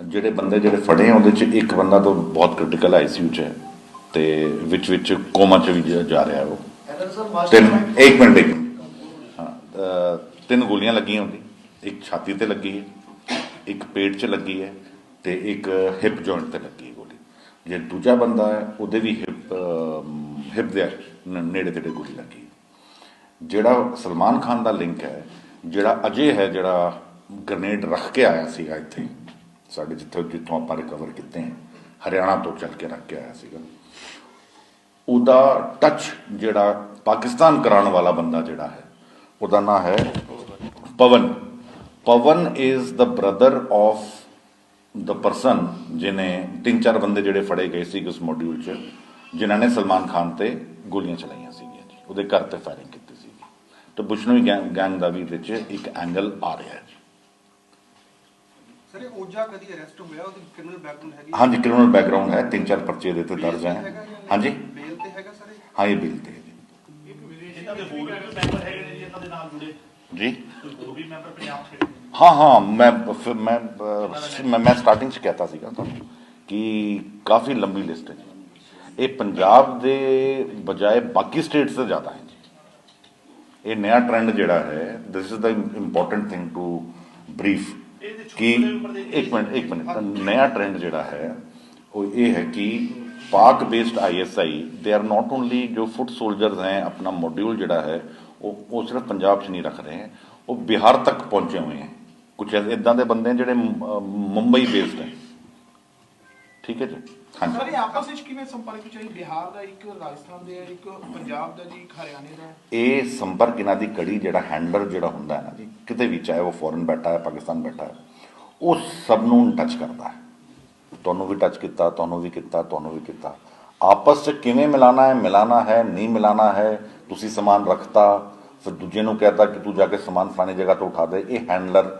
ਜਿਹੜੇ ਬੰਦੇ ਜਿਹੜੇ ਫੜੇ ਆ ਉਹਦੇ ਚ ਇੱਕ ਬੰਦਾ ਤਾਂ ਬਹੁਤ ਕ੍ਰਿਟੀਕਲ ਆਈਸੀਯੂ ਚ ਹੈ ਤੇ ਵਿੱਚ ਵਿੱਚ ਕੋਮਾ ਚ ਵੀ ਜਾ- ਰਿਹਾ ਉਹ ਤਿੰਨ ਇੱਕ ਮਿੰਟ ਇੱਕ। ਹਾਂ ਤਿੰਨ ਗੋਲੀਆਂ ਲੱਗੀਆਂ ਉਹਦੀ ਇੱਕ ਛਾਤੀ ਤੇ ਲੱਗੀ ਹੈ ਇੱਕ ਪੇਟ 'ਚ ਲੱਗੀ ਹੈ ਤੇ ਇੱਕ ਹਿਪ ਜੁਆਇੰਟ ਤੇ ਲੱਗੀ ਹੈ ਗੋਲੀ ਜੇ ਦੂਜਾ ਬੰਦਾ ਹੈ ਉਹਦੇ ਵੀ ਹਿਪ ਹਿਪ ਦੇ ਨੇੜੇ ਤੇੜੇ ਗੋਲੀ ਲੱਗੀ। ਜਿਹੜਾ ਸਲਮਾਨ ਖਾਨ ਦਾ ਲਿੰਕ ਹੈ ਜਿਹੜਾ ਅਜੇ ਹੈ ਜਿਹੜਾ ਗ੍ਰਨੇਡ ਰੱਖ ਕੇ ਆਇਆ ਸੀਗਾ ਇੱਥੇ ਸਾਡੇ ਜਿੱਥੋਂ ਜਿੱਥੋਂ ਆਪਾਂ ਰਿਕਵਰ ਕੀਤੇ हैं ਹਰਿਆਣਾ ਤੋਂ ਚੱਲ ਕੇ ਰੱਖ ਕੇ ਆਇਆ ਸੀਗਾ। ਉਹਦਾ ਟੱਚ ਜਿਹੜਾ ਪਾਕਿਸਤਾਨ ਕਰਾਉਣ ਵਾਲਾ ਬੰਦਾ ਜਿਹੜਾ ਹੈ, ਉਹਦਾ ਨਾਮ ਹੈ Pavan. Pavan is the brother of the person ਜਿਨੇ ਤਿੰਨ ਚਾਰ ਬੰਦੇ ਜਿਹੜੇ ਫੜੇ ਗਏ ਸੀ ਉਸ ਮੋਡਿਊਲ 'ਚ, ਜਿਨ੍ਹਾਂ ਨੇ ਸਲਮਾਨ ਖਾਨ ਤੇ ਗੋਲੀਆਂ ਚਲਾਈਆਂ ਸੀਗੀਆਂ ਜੀ, ਉਹਦੇ ਘਰ ਤੇ ਫਾਇਰਿੰਗ ਕੀਤੀ ਸੀ ਤੇ ਬੁਸ਼ਨੋਈ ਗੈਂਗ ਗੈਂਗ ਦਾ ਵੀ ਵਿੱਚ ਇੱਕ ਐਂਗਲ ਆ ਰਿਹਾ ਜੀ। ਸਰ ਇਹ ਓਜਾ ਕਦੀ ਅਰੈਸਟ ਹੋਇਆ? ਉਹਦੀ ਕ੍ਰਿਮੀਨਲ ਬੈਕਗ੍ਰਾਉਂਡ ਹੈਗੀ ਹਾਂਜੀ ਕ੍ਰਿਮੀਨਲ ਬੈਕਗ੍ਰਾਉਂਡ ਹੈ। ਤਿੰਨ ਚਾਰ ਪਰਚੇ ਦੇ ਤੇ ਦਰਜ ਹੈ। ਹਾਂਜੀ। ਬੇਲ ਤੇ ਹੈਗਾ ਸਰ ਇਹ? ਹਾਂ ਇਹ ਬਿਲ ਤੇ ਹੈ ਜੀ। ਇਹਨਾਂ ਦੇ ਹੋਰ ਵੀ ਮੈਂਬਰ ਹੈਗੇ ਨੇ ਜੀ ਇਹਨਾਂ ਦੇ ਨਾਲ ਜੁੜੇ। ਜੀ? ਹੋਰ ਵੀ ਮੈਂਬਰ ਪੰਜਾਬ ਦੇ ਹਾਂ ਹਾਂ ਮੈਂ ਮੈਂ ਸਟਾਰਟਿੰਗ ਚ ਕਹਿਤਾ ਸੀਗਾ ਤੁਹਾਨੂੰ ਕਿ ਕਾਫੀ ਲੰਬੀ ਲਿਸਟ ਹੈ ਜੀ। ਇਹ ਪੰਜਾਬ ਦੇ ਬਜਾਏ ਬਾਕੀ ਸਟੇਟਸ ਤੋਂ ਜ਼ਿਆਦਾ ਹੈ ਜੀ। ਇਹ ਨਵਾਂ ਟ੍ਰੈਂਡ ਜਿਹੜਾ ਹੈ this is the important thing to brief ਕਿ ਇੱਕ ਮਿੰਟ ਇੱਕ ਮਿੰਟ ਨਵਾਂ ਟ੍ਰੈਂਡ ਜਿਹੜਾ ਹੈ ਉਹ ਇਹ ਹੈ ਕਿ Pak based ISI they are not only ਜੋ ਫੁੱਟ ਸੋਲਜਰਸ ਹੈ ਆਪਣਾ ਮੋਡਿਊਲ ਜਿਹੜਾ ਹੈ ਉਹ ਉਹ ਸਿਰਫ ਪੰਜਾਬ 'ਚ ਨਹੀਂ ਰੱਖ ਰਹੇ ਹੈ ਉਹ ਬਿਹਾਰ ਤੱਕ ਪਹੁੰਚੇ ਹੋਏ ਹੈ। ਕੁਝ ਇਦਾਂ ਦੇ ਬੰਦੇ ਜਿਹੜੇ ਮੁੰਬਈ ਬੇਸਡ ਹੈ। ਠੀਕ ਹੈ ਜੀ? ਸਰ ਹਾਂਜੀ। ਇਹ ਆਪਸ ਵਿੱਚ ਕਿਵੇਂ ਸੰਪਰਕ ਆਈ ਬਿਹਾਰ ਦਾ ਇੱਕ ਰਾਜਸਥਾਨ ਦੇ ਇੱਕ ਪੰਜਾਬ ਦਾ ਜੀ ਇੱਕ ਹਰਿਆਣੇ ਦਾ? ਇਹ ਸੰਪਰਕ ਇਹਨਾਂ ਦੀ ਕੜੀ ਜਿਹੜਾ ਹੈਂਡਲਰ ਜਿਹੜਾ ਹੁੰਦਾ ਹੈ ਨਾ ਜੀ ਕਿਤੇ ਵੀ ਚਾਹੇ ਉਹ ਫੋਰਨ ਬੈਠਾ ਹੈ ਪਾਕਿਸਤਾਨ ਬੈਠਾ ਹੈ ਉਹ ਸਭ ਨੂੰ ਟੱਚ ਕਰਦਾ ਹੈ। ਤੁਹਾਨੂੰ ਵੀ ਟੱਚ ਕੀਤਾ ਤੁਹਾਨੂੰ ਵੀ ਕੀਤਾ ਤੁਹਾਨੂੰ ਵੀ ਕੀਤਾ। ਆਪਸ 'ਚ ਕਿਵੇਂ ਮਿਲਾਣਾ ਹੈ ਮਿਲਾਣਾ ਹੈ ਨਹੀਂ ਮਿਲਾਣਾ ਹੈ ਤੁਸੀਂ ਸਮਾਨ ਰੱਖਤਾ ਫਿਰ ਦੂਜੇ ਨੂੰ ਕਹਤਾ ਕਿ ਤੂੰ ਜਾ ਕੇ ਸਮਾਨ ਫਲਾਣੀ ਜਗ੍ਹਾ ਤੋਂ ਉਠਾ ਦੇ ਇਹ ਹੈਂਡਲਰ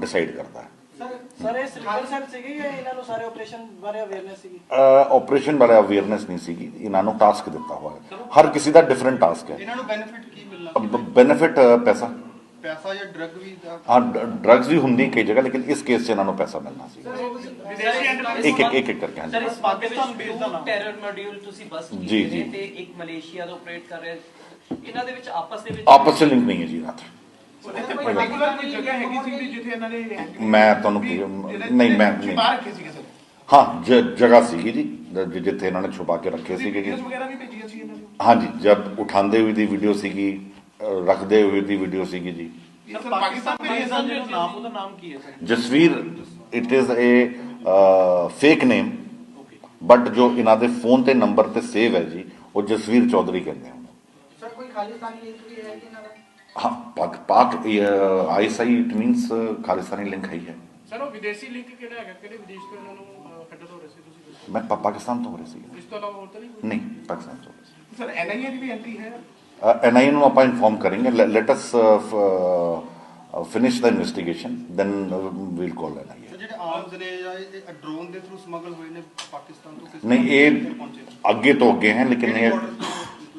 ਡਿਸਾਈਡ ਕਰਦਾ ਹੈ। ਸਰ ਸਰ ਇਹ ਸਲੀਪਰ ਸੈੱਲ ਸੀਗੀ ਜਾਂ ਇਹਨਾਂ ਨੂੰ ਸਾਰੇ ਆਪਰੇਸ਼ਨ ਬਾਰੇ ਅਵੇਅਰਨੈਸ ਸੀਗੀ? ਆਪਰੇਸ਼ਨ ਬਾਰੇ ਅਵੇਅਰਨੈਸ ਨਹੀਂ ਸੀਗੀ। ਇਹਨਾਂ ਨੂੰ ਟਾਸਕ ਦਿੱਤਾ ਹੋਇਆ ਹੈ। ਹਰ ਕਿਸੇ ਦਾ ਡਿਫਰੈਂਟ ਟਾਸਕ ਹੈ। ਇਹਨਾਂ ਨੂੰ ਬੈਨੀਫਿਟ ਕੀ ਮਿਲਣਾ? ਬੈਨੀਫਿਟ ਪੈਸਾ। ਪੈਸਾ ਜਾਂ ਡਰਗ ਵੀ ਦਾ ਹਾਂ ਡਰੱਗਸ ਵੀ ਹੁੰਦੀ ਕਈ ਜਗ੍ਹਾ ਲੇਕਿਨ ਇਸ ਕੇਸ 'ਚ ਇਹਨਾਂ ਨੂੰ ਪੈਸਾ ਮਿਲਣਾ ਸੀ। ਇੱਕ ਇੱਕ ਇੱਕ ਇੱਕ ਕਰਕੇ ਸਰ ਹਾਂਜੀ। ਇਸ ਪਾਕਿਸਤਾਨ ਬੇਸ ਦਾ ਨਾਮ ਟੈਰਰ ਮੋਡਿਊਲ ਤੁਸੀਂ ਬਸ ਜੀ, ਕੀਤੇ ਤੇ ਇੱਕ ਮਲੇਸ਼ੀਆ ਤੋਂ ਆਪਰੇਟ ਕਰ ਰਿਹਾ ਇਹਨਾਂ ਦੇ ਵਿੱਚ ਆਪਸ ਦੇ ਵਿੱਚ ਆਪਸ 'ਚ ਲਿੰਕ ਨਹੀਂ ਹੈ ਜੀ ਇਹਨਾਂ ਨੇ handle- ਮੈਂ ਤੁਹਾਨੂੰ ਨਹੀਂ, ਮੈਂ- ਸਰ। ਹਾਂ ਜ- ਜਗ੍ਹਾ ਸੀਗੀ ਜੀ ਜਿੱਥੇ ਇਹਨਾਂ ਨੇ ਛੁਪਾ ਕੇ ਰੱਖੇ ਸੀਗੇ ਜੀ। ਵੀਡੀਓਜ਼ ਵਗੈਰਾ ਵੀ ਭੇਜੀਆਂ ਸੀ ਇਹਨਾਂ ਨੂੰ? ਹਾਂਜੀ ਜਦ ਉਠਾਉਂਦੇ ਹੋਏ ਦੀ ਵੀਡੀਓ ਸੀਗੀ ਰੱਖਦੇ ਹੋਏ ਦੀ ਵੀਡੀਓ ਸੀਗੀ ਜੀ। ਸਰ ਪਾਕਿਸਤਾਨ ਦੇ ਪਾਕਿਸਤਾਨ ਜਿਹੜਾ ਨਾਮ ਉਹਦਾ ਨਾਮ ਕੀ ਹੈ sir? Jasveer it is a fake name but ਜੋ ਇਹਨਾਂ ਦੇ ਫੋਨ ਤੇ ਨੰਬਰ ਤੇ ਸੇਵ ਹੈ ਜੀ ਉਹ ਜਸਵੀਰ ਚੌਧਰੀ ਕਹਿੰਦੇ ਹਨ। ਸਰ ਕੋਈ ਖਾਲਿਸਤਾਨੀ ਲਿੰਕ ਵੀ ਹੈ ਕਿ ਇਹਨਾਂ ਦਾ? ਹਾਂ Pak Pak ISI it means Khalistani link ਹੈ ਸਰ ਉਹ ਵਿਦੇਸ਼ੀ ਲਿੰਕ ਕਿਹੜਾ ਹੈਗਾ? ਕਿਹੜੇ ਵਿਦੇਸ਼ ਤੋਂ ਇਹਨਾਂ ਨੂੰ ਕੱਢ ਹੋ ਰਹੇ ਸੀ ਤੁਸੀਂ ਮੈਂ ਪਾਕਿਸਤਾਨ ਤੋਂ ਹੋ ਰਿਹਾ ਸੀ। ਇਸ ਤੋਂ ਇਲਾਵਾ ਹੋਰ ਤਾਂ ਨਹੀਂ ਨਹੀਂ ਪਾਕਿਸਤਾਨ ਤੋਂ ਸਰ ਐਨਆਈਏ ਦੀ ਵੀ ਐਂਟਰੀ ਹੈ। ਐਨਆਈਏ ਨੂੰ ਆਪਾਂ ਇਨਫੋਰਮ ਕਰਾਂਗੇ let us finish the investigation then we'll call NIA sir ਜਿਹੜੇ ਆਰਮਸ ਨੇ ਜਾਂ ਇਹ ਡਰੋਨ ਦੇ ਥਰੂ ਸਮਗਲ ਹੋਏ ਨੇ ਪਾਕਿਸਤਾਨ ਤੋਂ ਕਿਸ ਨਹੀਂ ਇਹ ਕਿੱਥੇ ਪਹੁੰਚੇ ਨੇ? ਅੱਗੇ ਤੋਂ ਅੱਗੇ ਹੈ ਲੇਕਿਨ ਇਹ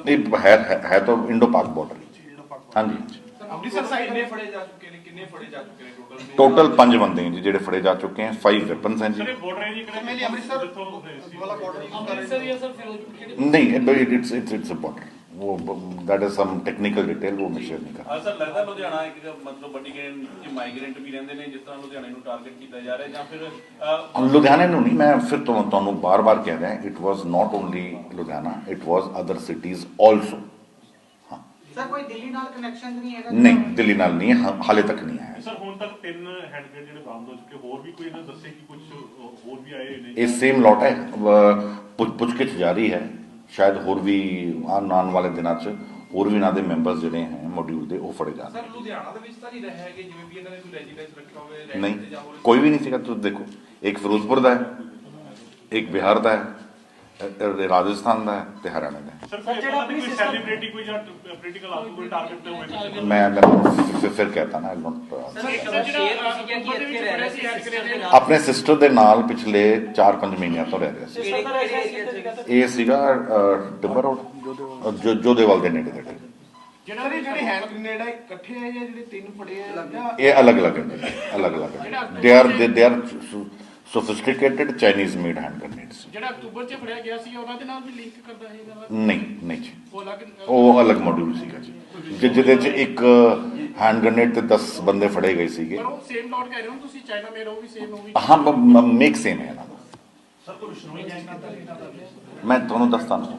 ਇਹ ਹੈ ਹੈ- ਹੈ ਤਾਂ ਇੰਡੋ ਪਾਕ ਬਾਰਡਰ ਇੰਡੋ-ਪਾਕ ਹਾਂਜੀ ਹਾਂਜੀ ਅੰਮ੍ਰਿਤਸਰ ਸਾਈਡ ਨੇ ਫੜੇ ਜਾ ਚੁੱਕੇ ਨੇ ਕਿੰਨੇ ਫੜੇ ਜਾ ਚੁੱਕੇ ਨੇ ਟੋਟਲ ਟੋਟਲ 5 ਬੰਦੇ ਹੈ ਜੀ ਜਿਹੜੇ ਫੜੇ ਜਾ ਚੁੱਕੇ ਹਨ 5 ਵੈਪਨਸ ਹਨ ਜੀ ਸਰ ਇਹ ਬਾਰਡਰ ਏਰੀਆ ਸਰ ਕਿਹੜਾ ਮੇਨਲੀ ਅੰਮ੍ਰਿਤਸਰ ਜਿੱਥੋਂ ਹੋਏ ਸੀ ਵਾਲਾ ਬਾਰਡਰ ਯੂਜ਼ ਕਰ ਰਹੇ ਅੰਮ੍ਰਿਤਸਰ ਨੇ ਜਾਂ ਸਰ ਫਿਰੋਜ਼ਪੁਰ ਕਿਹੜੇ ਨਹੀਂ ਇਟਸ ਇਟਸ ਇਟਸ ਅ वो that is some technical detail वो मैं शेयर नहीं कर ਅਸਰ ਲੱਗਦਾ ਲੁਧਿਆਣਾ ਇੱਕ ਮਤਲਬ ਵੱਡੀ ਗਿਣ ਚ ਮਾਈਗ੍ਰੈਂਟ ਵੀ ਰਹਿੰਦੇ ਨੇ ਜਿਸ ਤਰ੍ਹਾਂ ਲੁਧਿਆਣੇ ਨੂੰ ਟਾਰਗੇਟ ਕੀਤਾ ਜਾ ਰਿਹਾ ਜਾਂ ਫਿਰ ਅਹ, ਲੁਧਿਆਣੇ ਨੂੰ ਨਹੀਂ ਮੈਂ ਫਿਰ ਤੋਂ ਤੁਹਾਨੂੰ ਬਾਰ-ਬਾਰ ਕਹਿ ਰਿਹਾ it was not only Ludhiana it was other cities also sir ਕੋਈ ਦਿੱਲੀ ਨਾਲ ਕਨੈਕਸ਼ਨ ਨਹੀਂ ਹੈਗਾ ਨਹੀਂ ਦਿੱਲੀ ਨਾਲ ਨਹੀਂ ਹੈ, ਹਾ- ਹਾਲੇ ਤੱਕ ਨਹੀਂ ਆਇਆ ਸਰ ਹੁਣ ਤੱਕ ਤਿੰਨ ਹੈਂਡ ਗ੍ਰੇਡ ਜਿਹੜੇ ਬਰਾਮਦ ਹੋ ਚੁੱਕੇ ਹੋਰ ਵੀ ਕੋਈ ਇਹਨਾਂ ਦੱਸੇ ਕਿ ਕੁਝ ਹੋਰ ਵੀ ਆਏ ਨੇ ਇਹ ਸੇਮ ਲੋਟ ਹੈ ਵ- ਪੁੱਛ ਪੁੱਛਗਿੱਛ ਜਾਰੀ ਹੈ ਸ਼ਾਇਦ ਹੋਰ ਵੀ ਆਉਣ ਵਾਲੇ ਦਿਨਾਂ 'ਚ ਹੋਰ ਵੀ ਇਹਨਾਂ ਦੇ ਮੈਂਬਰਸ ਜਿਹੜੇ ਹੈ ਮੋਡਿਊਲ ਦੇ ਉਹ ਫੜੇ ਜਾਣਗੇ। ਸਰ ਲੁਧਿਆਣਾ ਦੇ ਵਿੱਚ ਤਾਂ ਨਹੀਂ ਰਹੇ ਹੈਗੇ ਜਿਵੇਂ ਵੀ ਇਹਨਾਂ ਨੇ ਕੋਈ ਰੈਜ਼ੀਡੈਂਸ ਰੱਖਿਆ ਹੋਵੇ ਨਹੀਂ ਕੋਈ ਵੀ ਨਹੀਂ ਸੀਗਾ ਤੁਸੀਂ ਦੇਖੋ। ਇੱਕ ਫਿਰੋਜ਼ਪੁਰ ਦਾ ਹੈ ਇੱਕ ਬਿਹਾਰ ਦਾ ਹੈ ਰਾਜਸਥਾਨ ਦਾ ਹੈ ਤੇ ਹਰਿਆਣਾ ਦਾ ਸਰ ਸਰ, ਜਿਹੜਾ ਆਪਣੀ ਸੈਲੀਬ੍ਰਿਟੀ ਕੋਈ ਜਾਂ ਪੋਲੀਟੀਕਲ ਕੋਈ ਟਾਰਗੇਟ ਤੇ ਹੋਏ ਮੈਂ ਮੈਂ ਫਿਰ ਫਿਰ ਕਹਤਾ ਨਾ ਦੇ ਆਪਣੇ ਸਿਸਟਰ ਦੇ ਨਾਲ ਪਿਛਲੇ 4-5 ਮਹੀਨਿਆਂ ਤੋਂ ਰਹਿ ਰਿਹਾ ਸੀ। ਦਾ ਇਹ ਸੀਗਾ ਟਿੱਬਰ ਰੋਡ। ਜੋ ਜੋਧੇਵਾਲ ਦੇ ਨੇੜੇ ਤੇੜੇ ਜਿਹੜਾ ਜਿਹੜੇ ਹੈਂਡ ਗ੍ਰੇਨੇਡ ਇਕੱਠੇ ਹੈ ਜਾਂ ਜਿਹੜੇ ਤਿੰਨ ਫੜੇ ਆ ਇਹ ਅਲੱਗ-ਅਲੱਗ ਹੈ ਅਲੱਗ-ਅਲੱਗ they are they are sophisticated Chinese made hand grenades ਜਿਹੜਾ ਅਕਤੂਬਰ 'ਚ ਫੜਿਆ ਗਿਆ ਸੀ ਉਹਨਾਂ ਦੇ ਨਾਲ ਵੀ ਲਿੰਕ ਕਰਦਾ ਹੈ ਇਹਦਾ? ਨਹੀਂ ਨਹੀਂ ਜੀ। ਉਹ ਅਲੱਗ ਉਹ ਅਲੱਗ ਮੋਡਿਊਲ ਸੀਗਾ ਜੀ। ਜਿਹਦੇ ਚ ਇੱਕ ਹੈਂਡ ਗ੍ਰੇਨੇਡ ਤੇ 10 ਬੰਦੇ ਫੜੇ ਗਏ ਸੀਗੇ। ਪਰ ਉਹ ਸੇਮ ਲੋਟ ਕਹਿ ਰਹੇ ਹੋ ਨਾ ਤੁਸੀਂ ਚਾਈਨਾ ਮੇਡ ਉਹ ਵੀ ਸੇਮ ਉਹ ਵੀ ਹਾਂ ਮੇਕ ਸੇਮ ਹੈ ਇਹਨਾਂ ਦਾ। ਮੈਂ ਤੁਹਾਨੂੰ ਦੱਸਦਾ ਨਾ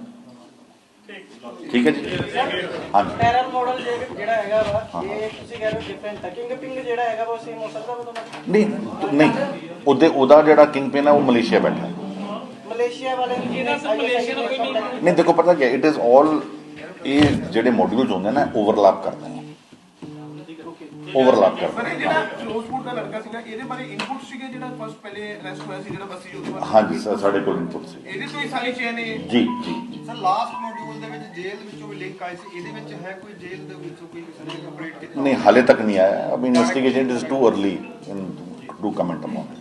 ਠੀਕ ਹੈ ਜੀ? ਹਾਂਜੀ ਪੈਰਲ ਮਾਡਲ ਜਿਹੜਾ ਹੈਗਾ ਵਾ ਇਹ ਤੁਸੀਂ ਕਹਿ ਰਹੇ ਹੋ ਡਿਫਰੈਂਟ ਹੈ ਕਿੰਗ ਪਿੰਗ ਜਿਹੜਾ ਹੈਗਾ ਵਾ ਉਹ ਸੇਮ ਹੋ ਸਕਦਾ ਨਹੀਂ ਨਹੀਂ। ਉਹਦੇ ਉਹਦਾ ਜਿਹੜਾ ਕਿੰਗ ਪਿਨ ਹੈ ਉਹ ਮਲੇਸ਼ੀਆ ਬੈਠਾ ਹੈ। ਮਲੇਸ਼ੀਆ ਵਾਲੇ ਨੂੰ ਜਿਹਦਾ ਮਲੇਸ਼ੀਆ ਦਾ ਕੋਈ ਨਹੀਂ। ਦੇਖੋ ਪਤਾ ਕੀ ਇਟ ਇਜ਼ ਆਲ ਇਹ ਜਿਹੜੇ ਮੋਡਿਊਲਸ ਹੁੰਦੇ ਨੇ ਓਵਰਲੈਪ ਕਰਦੇ ਨੇ। ਓਵਰਲੈਪ ਕਰਦੇ ਨੇ। ਜਿਹੜਾ ਫਿਰੋਜ਼ਪੁਰ ਦਾ ਲੜਕਾ ਸੀਗਾ ਇਹਦੇ ਬਾਰੇ ਇਨਪੁਟ ਸੀਗੇ ਜਿਹੜਾ ਫਸਟ ਪਹਿਲੇ ਅਰੈਸਟ ਹੋਇਆ ਸੀ ਜਿਹੜਾ ਬੱਸੀ ਉਹਦੇ ਬਾਰੇ ਹਾਂਜੀ ਸਰ ਸਾਡੇ ਕੋਲ ਇਨਪੁਟ ਸੀ। ਇਹਦੇ ਤੋਂ ਹੀ ਸਾਰੀ ਚੇਨ ਹੈ ਜੀ ਜੀ। ਸਰ ਲਾਸਟ ਮੋਡਿਊਲ ਦੇ ਵਿੱਚ ਜੇਲ੍ਹ ਵਿੱਚੋਂ ਵੀ ਲਿੰਕ ਆਈ ਸੀ ਇਹਦੇ ਵਿੱਚ ਹੈ ਕੋਈ ਜੇਲ੍ਹ ਦੇ ਵਿੱਚੋਂ ਕੋਈ ਕਿਸੇ ਨੇ ਕੰਪਲੀਟ ਕੀਤਾ? ਨਹੀਂ ਹਾਲੇ ਤੱਕ ਨਹੀਂ ਆਇਆ। ਅਬ investigation it is too early in to comment amount